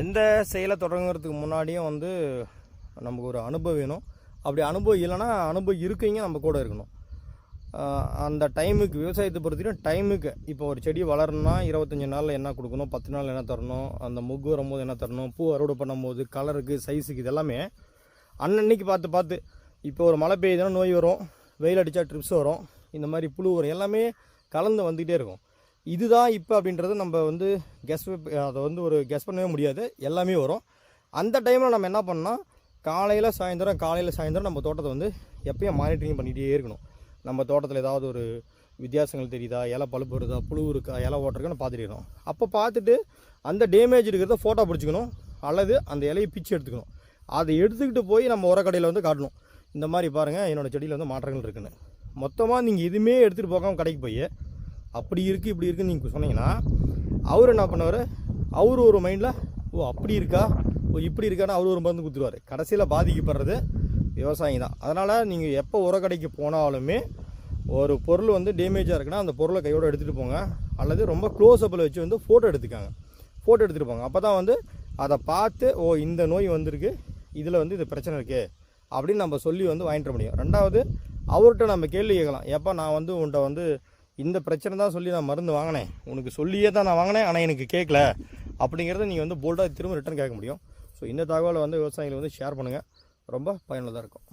எந்த செயலை தொடங்குறதுக்கு முன்னாடியும் வந்து நமக்கு ஒரு அனுபவம் வேணும். அப்படி அனுபவம் இல்லைன்னா அனுபவம் இருக்கீங்க நம்ம கூட இருக்கணும். அந்த டைமுக்கு விவசாயத்தை பொறுத்தவரைக்கும் டைமுக்கு இப்போ ஒரு செடி வளரணும்னா இருபத்தஞ்சி நாளில் என்ன கொடுக்கணும் பத்து நாள் என்ன தரணும் அந்த மொக்கு வரும்போது என்ன தரணும் பூ அறுவடை பண்ணும்போது கலருக்கு சைஸுக்கு இது எல்லாமே அன்னன்னைக்கு பார்த்து பார்த்து இப்போ ஒரு மழை பெய்யுதுன்னா நோய் வரும் வெயில் அடித்தா ட்ரிப்ஸ் வரும் இந்த மாதிரி புழு வரும் எல்லாமே கலந்து வந்துக்கிட்டே இருக்கும். இதுதான் இப்போ அப்படின்றது நம்ம வந்து கெஸ் அதை வந்து ஒரு கெஸ் பண்ணவே முடியாது. எல்லாமே வரும். அந்த டைமில் நம்ம என்ன பண்ணால் காலையில் சாயந்தரம் காலையில் சாயந்தரம் நம்ம தோட்டத்தை வந்து எப்பயும் மானிட்டரிங் பண்ணிகிட்டே இருக்கணும். நம்ம தோட்டத்தில் ஏதாவது ஒரு வித்தியாசங்கள் தெரியுதா? இலை பழுப்பு வருதா? புழு இருக்கா? இலை ஓட்டிருக்கான்னு பார்த்துட்டு அப்போ பார்த்துட்டு அந்த டேமேஜ் இருக்கிறத ஃபோட்டோ பிடிச்சிக்கணும். அல்லது அந்த இலையை பிச்சு எடுத்துக்கணும். அதை எடுத்துக்கிட்டு போய் நம்ம உரக்கடையில் வந்து காட்டணும். இந்த மாதிரி பாருங்கள் என்னோடய செடியில் வந்து மாற்றங்கள் இருக்குன்னு. மொத்தமாக நீங்கள் எதுவுமே எடுத்துகிட்டு போகாமல் கடைக்கு போய் அப்படி இருக்குது இப்படி இருக்குன்னு நீங்கள் சொன்னீங்கன்னா அவர் என்ன பண்ணுவார்? அவர் ஒரு மைண்டில் ஓ அப்படி இருக்கா? ஓ இப்படி இருக்கான்னு அவர் ஒரு மருந்து கொடுத்துருவார். கடைசியில் பாதிக்கப்படுறது விவசாயி தான். அதனால் நீங்கள் எப்போ உரக்கடைக்கு போனாலுமே ஒரு பொருள் வந்து டேமேஜாக இருக்குன்னா அந்த பொருளை கையோடு எடுத்துகிட்டு போங்க. அல்லது ரொம்ப க்ளோஸ்அப்பில் வச்சு வந்து ஃபோட்டோ எடுத்துக்காங்க. ஃபோட்டோ எடுத்துகிட்டு போங்க. அப்போ தான் வந்து அதை பார்த்து ஓ இந்த நோய் வந்திருக்கு. இதில் வந்து இது பிரச்சனை இருக்குது அப்படின்னு நம்ம சொல்லி வந்து வாங்கிட்டு முடியும். ரெண்டாவது அவர்கிட்ட நம்ம கேள்வி கேட்கலாம். எப்போ நான் வந்து உன்கிட்ட வந்து இந்த பிரச்சனை தான் சொல்லி நான் மருந்து வாங்கினேன். உனக்கு சொல்லியே தான் நான் வாங்கினேன் ஆனால் எனக்கு கேட்கல. அப்படிங்கிறத நீங்கள் வந்து போல்டாக திரும்ப ரிட்டர்ன் கேட்க முடியும். ஸோ இந்த தகவலை வந்து விவசாயிகளை வந்து ஷேர் பண்ணுங்கள் ரொம்ப பயனுள்ளதாக இருக்கும்.